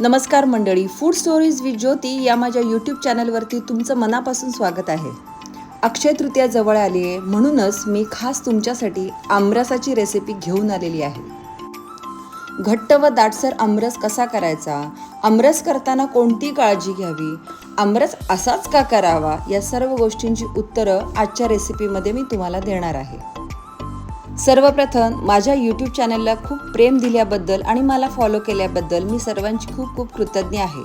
नमस्कार मंडळी food stories with ज्योती या माझ्या यूट्यूब चॅनलवरती तुमचं मनापासून स्वागत आहे. अक्षय तृतीया जवळ आली आहे म्हणूनच मी खास तुमच्यासाठी आमरसाची रेसिपी घेऊन आलेली आहे. घट्ट व दाटसर आमरस कसा करायचा? आमरस करताना कोणती काळजी घ्यावी? आमरस असाच का करावा? या सर्व गोष्टींची उत्तरं आजच्या रेसिपीमध्ये मी तुम्हाला देणार आहे. सर्वप्रथम माझ्या यूट्यूब चॅनलला खूप प्रेम दिल्याबद्दल आणि मला फॉलो केल्याबद्दल मी सर्वांची खूप खूप कृतज्ञ आहे.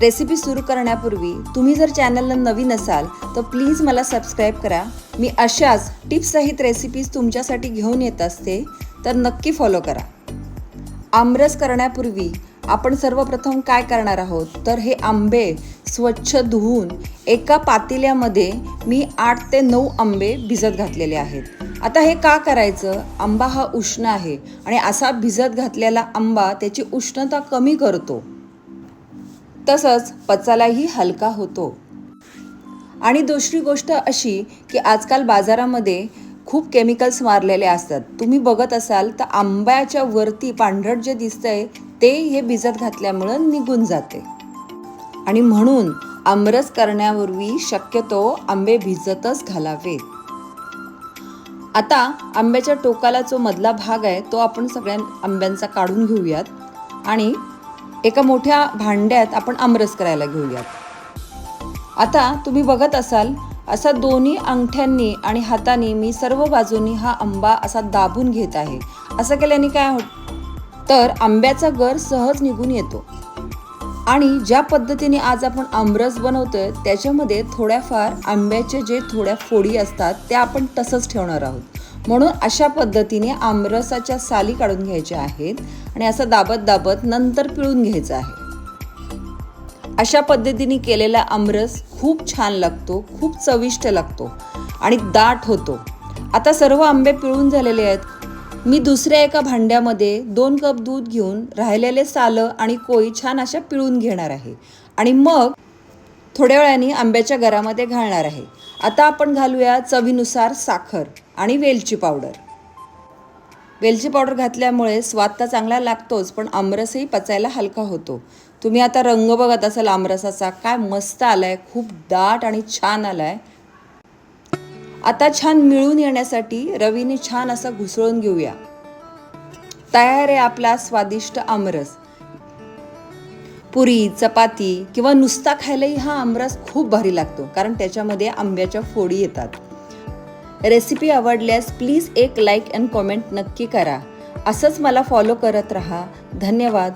रेसिपी सुरू करण्यापूर्वी तुम्ही जर चॅनलला नवीन असाल तर प्लीज मला सबस्क्राईब करा. मी अशाच टिप्ससहित रेसिपीज तुमच्यासाठी घेऊन येत असते तर नक्की फॉलो करा. आमरस करण्यापूर्वी आपण सर्वप्रथम काय करणार आहोत? तर हे आंबे स्वच्छ धुवून एका पातेल्यामध्ये मी आठ ते नऊ आंबे भिजत घातलेले आहेत. आता हे का करायचं? आंबा हा उष्ण आहे आणि असा भिजत घातलेला आंबा त्याची उष्णता कमी करतो. तसंच पचालाही हलका होतो. आणि दुसरी गोष्ट अशी की आजकाल बाजारामध्ये खूप केमिकल्स मारलेले असतात. तुम्ही बघत असाल तर आंब्याच्या वरती पांढरट जे दिसतंय ते हे भिजत घातल्यामुळं निघून जाते. आणि म्हणून आमरस करण्यापूर्वी शक्यतो आंबे भिजतच घालावेत. आता आंब्याच्या टोकाला जो मधला भाग आहे तो आपण सगळ्या आंब्यांचा काढून घेऊयात आणि एका मोठ्या भांड्यात आपण आमरस करायला घेऊयात. आता तुम्ही बघत असाल असा दोन्ही अंगठ्यांनी आणि हाताने मी सर्व बाजूनी हा आंबा असा दाबून घेत आहे. असं केल्याने काय होत? तर आंब्याचा गर सहज निघून येतो. आणि ज्या पद्धतीने आज आपण आमरस बनवतोय त्याच्यामध्ये थोड्याफार आंब्याचे जे थोड्या फोडी असतात त्या आपण तसंच ठेवणार आहोत. म्हणून अशा पद्धतीने आमरसाच्या साली काढून घ्यायच्या आहेत आणि असं दाबत दाबत नंतर पिळून घ्यायचं आहे. अशा पद्धतीने केलेला आमरस खूप छान लागतो खूप चविष्ट लागतो आणि दाट होतो. आता सर्व आंबे पिळून झालेले आहेत. मी दुसऱ्या एका भांड्यामध्ये दोन कप दूध घेऊन राहिलेले सालं आणि कोळी छान अशा पिळून घेणार आहे. आणि मग थोड्या वेळाने आंब्याच्या घरामध्ये घालणार आहे. आता आपण घालूया चवीनुसार साखर आणि वेलची पावडर. वेलची पावडर घातल्यामुळे स्वाद तर चांगला लागतोच पण आमरसही पचायला हलका होतो. तुम्ही आता रंग बघत असाल आमरसाचा काय मस्त आलाय खूप दाट आणि छान आलाय. आता छान मिळून येण्यासाठी रवीने छान असा घुसळून घेऊया. तयार आहे आपला स्वादिष्ट आमरस. पुरी चपाती किंवा नुसता खायलाही हा आमरस खूप भारी लागतो कारण त्याच्यामध्ये आंब्याच्या फोडी येतात. रेसिपी आवडल्यास प्लीज एक लाईक अँड कॉमेंट नक्की करा. असंच मला फॉलो करत राहा. धन्यवाद.